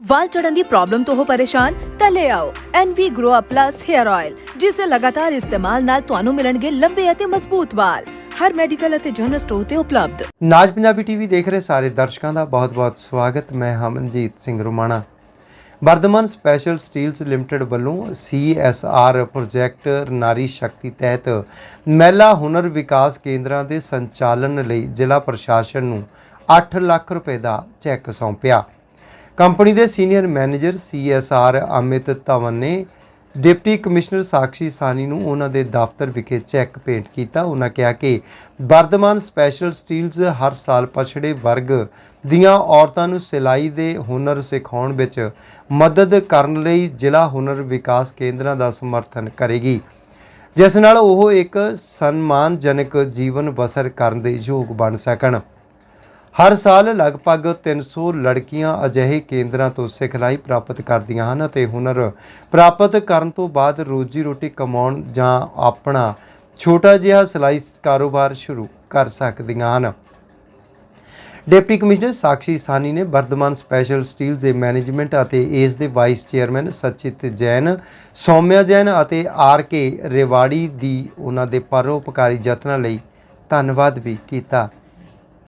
ਵਾਲ ਚੜਨ ਦੀ ਪ੍ਰੋਬਲਮ ਤੋਂ ਹੋ ਪਰੇਸ਼ਾਨ, ਤਾਂ ਲੈ ਆਓ NV Grow Up Plus Hair Oil ਜਿਸ ਦੇ ਲਗਾਤਾਰ ਇਸਤੇਮਾਲ ਨਾਲ ਤੁਹਾਨੂੰ ਮਿਲਣਗੇ ਲੰਬੇ ਅਤੇ ਮਜ਼ਬੂਤ ਵਾਲ। ਹਰ ਮੈਡੀਕਲ ਅਤੇ ਜਨਰਲ ਸਟੋਰ ਤੇ ਉਪਲਬਧ। ਨਾਜ ਪੰਜਾਬੀ ਟੀਵੀ ਦੇਖ ਰਹੇ ਸਾਰੇ ਦਰਸ਼ਕਾਂ ਦਾ ਬਹੁਤ-ਬਹੁਤ ਸਵਾਗਤ। ਮੈਂ Hamanjit Singh Rumana. Vardhman special steels limited ਵੱਲੋਂ CSR ਪ੍ਰੋਜੈਕਟ ਨਾਰੀ ਸ਼ਕਤੀ ਤਹਿਤ ਮਹਿਲਾ ਹੁਨਰ ਵਿਕਾਸ ਕੇਂਦਰਾਂ ਦੇ ਸੰਚਾਲਨ ਲਈ ਜ਼ਿਲ੍ਹਾ ਪ੍ਰਸ਼ਾਸਨ ਨੂੰ 8 ਲੱਖ ਰੁਪਏ ਦਾ ਚੈੱਕ ਸੌਂਪਿਆ। ਕੰਪਨੀ ਦੇ senior manager CSR Amit Dhawan ਨੇ ਡਿਪਟੀ ਕਮਿਸ਼ਨਰ ਸਾਕਸ਼ੀ ਸਾਨੀ ਨੂੰ ਉਹਨਾਂ ਦੇ ਦਫ਼ਤਰ ਵਿਖੇ ਚੈੱਕ ਭੇਂਟ ਕੀਤਾ। ਉਹਨਾਂ ਕਿਹਾ ਕਿ ਵਰਧਮਾਨ ਸਪੈਸ਼ਲ ਸਟੀਲਜ਼ ਹਰ ਸਾਲ ਪਛੜੇ ਵਰਗ ਦੀਆਂ ਔਰਤਾਂ ਨੂੰ ਸਿਲਾਈ ਦੇ ਹੁਨਰ ਸਿਖਾਉਣ ਵਿੱਚ ਮਦਦ ਕਰਨ ਲਈ ਜ਼ਿਲ੍ਹਾ ਹੁਨਰ ਵਿਕਾਸ ਕੇਂਦਰਾਂ ਦਾ ਸਮਰਥਨ ਕਰੇਗੀ। ਜਿਸ ਨਾਲ ਉਹ ਇੱਕ ਸਨਮਾਨਜਨਕ ਜੀਵਨ ਬਸਰ ਕਰਨ ਦੇ ਯੋਗ ਬਣ ਸਕਣ। ਹਰ ਸਾਲ ਲਗਭਗ 300 ਲੜਕੀਆਂ ਅਜਿਹੇ ਕੇਂਦਰਾਂ ਤੋਂ ਸਿਖਲਾਈ ਪ੍ਰਾਪਤ ਕਰਦੀਆਂ ਹਨ ਅਤੇ ਹੁਨਰ ਪ੍ਰਾਪਤ ਕਰਨ ਤੋਂ ਬਾਅਦ ਰੋਜੀ ਰੋਟੀ ਕਮਾਉਣ ਜਾਂ ਆਪਣਾ ਛੋਟਾ ਜਿਹਾ ਸਿਲਾਈ ਕਾਰੋਬਾਰ ਸ਼ੁਰੂ ਕਰ ਸਕਦੀਆਂ ਹਨ। ਡਿਪਟੀ ਕਮਿਸ਼ਨਰ ਸਾਕਸ਼ੀ ਸਾਨੀ ਨੇ ਵਰਧਮਾਨ ਸਪੈਸ਼ਲ ਸਟੀਲ ਦੇ ਮੈਨੇਜਮੈਂਟ ਅਤੇ ਇਸ ਦੇ ਵਾਈਸ ਚੇਅਰਮੈਨ ਸਚਿਤ ਜੈਨ, ਸੌਮਿਆ ਜੈਨ ਅਤੇ ਆਰ ਕੇ ਰੇਵਾੜੀ ਦੀ ਉਹਨਾਂ ਦੇ ਪਰਉਪਕਾਰੀ ਯਤਨਾਂ ਲਈ ਧੰਨਵਾਦ ਵੀ ਕੀਤਾ।